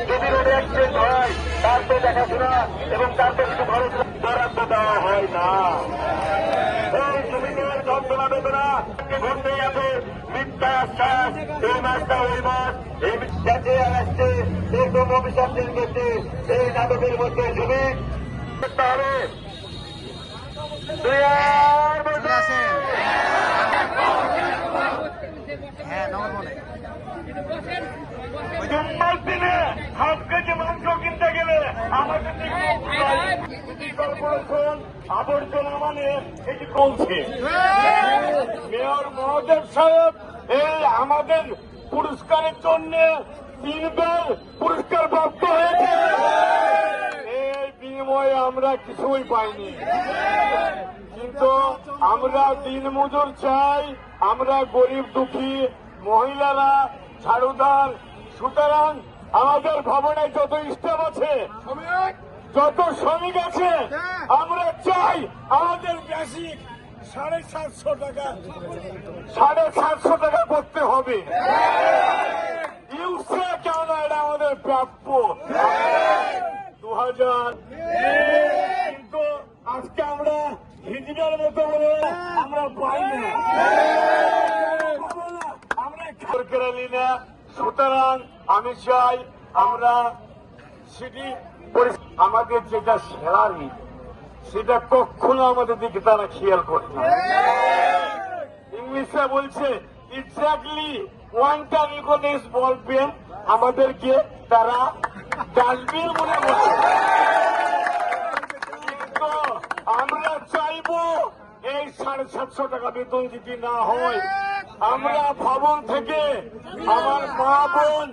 যদি রোডে অ্যাক্সিডেন্ট হয় তার তো দেখাশোনা এবং তার তো কিছু খরচ বরাদ্দ দেওয়া হয় না এই শ্রমিকের যন্ত্রণা বেদনা ঘটতেই আছে মিথ্যা আশ্বাস এই মাসটা ওই মাস এই যাচ্ছে আর আসছে একদম অভিশাপ দিন করছে এই নাটকের মধ্যে শ্রমিক করতে হবে দুই আর কেজি মাংস কিনতে গেলে আমাদের কর্পোরেশন আবর্জনা মানে এটি কমছে মেয়র মহোদয় সাহেব এই আমাদের পুরস্কারের জন্য তিনবার পুরস্কার প্রাপ্ত হয়েছে। এই বিনিময়ে আমরা কিছুই পাইনি। কিন্তু আমরা দিন মজুর চাই, আমরা গরিব দুঃখী মহিলারা, ঝাড়ুদার সুতরাং আমাদের ভবনে যত স্টাফ আছে যত শ্রমিক আছে আমরা চাই আমাদের বেসিক সাড়ে সাতশো টাকা সাড়ে সাতশো টাকা করতে হবে। ইউসে কেন এটা আমাদের প্রাপ্য? দু হাজার কিন্তু আজকে আমরা হিজড়ার মতো বলে আমরা পাই না। আমরা কেরালি না সুতরাং আমি চাই আমরা সিটি আমাদের যেটা স্যালারি সেটা কখনো আমাদের দিকে তারা খেয়াল করে না। ইংলিশে বলছে এক্স্যাক্টলি ওয়ানটা রিকগনাইজ বলবেন আমাদেরকে তারা ডাস্টবিন মনে করছে আমরা চাইব এই সাড়ে সাতশো টাকা বেতন যদি না হয়, আমরা ভবন থেকে আমার মা বোন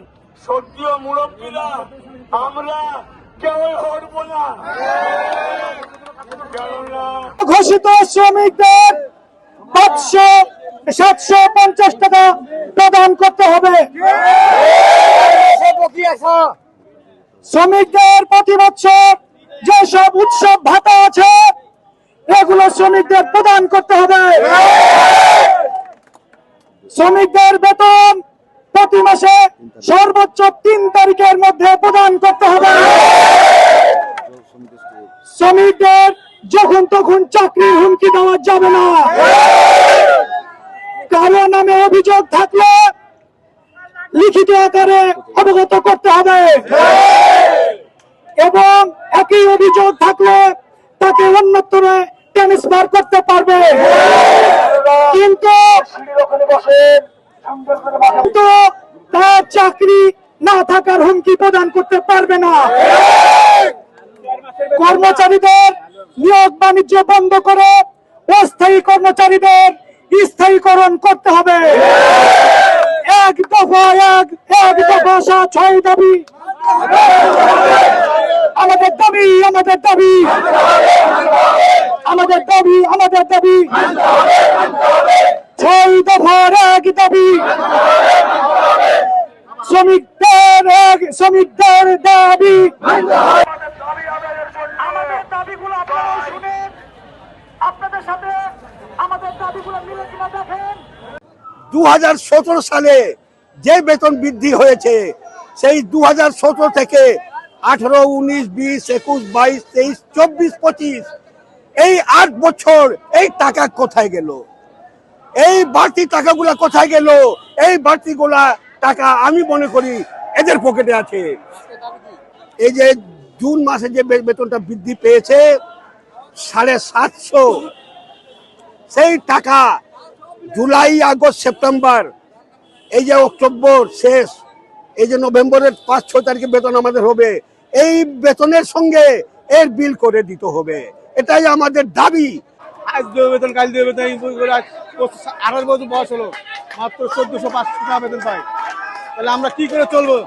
সর্দীয় মুরব্বীরা, আমরা কেউ হরব না। ঘোষিত শ্রমিকদের পাঁচশো, সাতশো পঞ্চাশ টাকা প্রদান করতে হবে। শ্রমিকদের প্রতি বছর যেসব উৎসব ভাতা আছে, এগুলো শ্রমিকদের প্রদান করতে হবে। শ্রমিকদের বেতন তিন তারিখের মধ্যে প্রদান করতে হবে। শ্রমিকদের যখন তখন চাকরির হুমকি দেওয়া যাবে না। কারও নামে অভিযোগ থাকলে লিখিত আকারে অবগত করতে হবে। এবং একই অভিযোগ থাকলে তাকে অন্যত্র ট্রান্সফার করতে পারবে। কিন্তু তার চাকরি না থাকার হুমকি প্রদান করতে পারবে না। কর্মচারীদের নিয়োগ বাণিজ্য বন্ধ করে অস্থায়ী কর্মচারীদের স্থায়ীকরণ করতে হবে। এক দফা, এক এক দফা সাত ছয় দাবি। আমাদের দাবি আমাদের দাবি। আমাদের দাবি আমাদের দাবি। ছয় দফার এক দাবি। শ্রমিকদের শ্রমিকদের দাবি। আমাদের দাবিগুলো আপনারা শুনেন। আপনাদের সাথে আমাদের দাবিগুলো মিলে কিনা দেখেন। দুহাজার সতেরো সালে যে বেতন বৃদ্ধি হয়েছে সেই দু হাজার সতেরো থেকে আঠারো উনিশ বিশ একুশ বাইশ তেইশ চব্বিশ পঁচিশ এই আট বছর এই টাকা কোথায় গেল? এই বাড়তি টাকাগুলা কোথায় গেল? এই বাড়তিগুলা টাকা আমি মনে করি এদের পকেটে আছে। এই যে জুন মাসে যে বেতনটা বৃদ্ধি পেয়েছে, সাড়ে সাতশো। সেই টাকা জুলাই, আগস্ট, সেপ্টেম্বর, এই যে অক্টোবর শেষ, এই যে নভেম্বরের পাঁচ, ছয় তারিখে বেতন আমাদের হবে, এই বেতনের সঙ্গে এর বিল করে দিতে হবে। এটাই আমাদের দাবি। আজ দেবে বেতন, কাল দেবে বেতন বছর বয়স হলো, মাত্র চোদ্দশো পাঁচশো টাকা বেতন পাই তাহলে আমরা কি করে চলবো?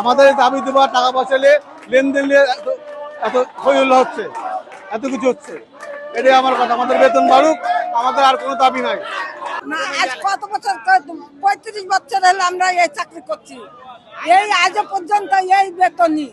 আমাদের দাবি দেওয়া, টাকা পয়সা নিয়ে, লেনদেন নিয়ে এত হইহল্লা হচ্ছে, এত কিছু হচ্ছে। এটাই আমার কথা। আমাদের বেতন বাড়ুক, আমাদের আর কোনো দাবি নাই। না, আজ কত বছর পঁয়ত্রিশ বছর আমরা এই চাকরি করছি। এই আজ পর্যন্ত এই বেতনই।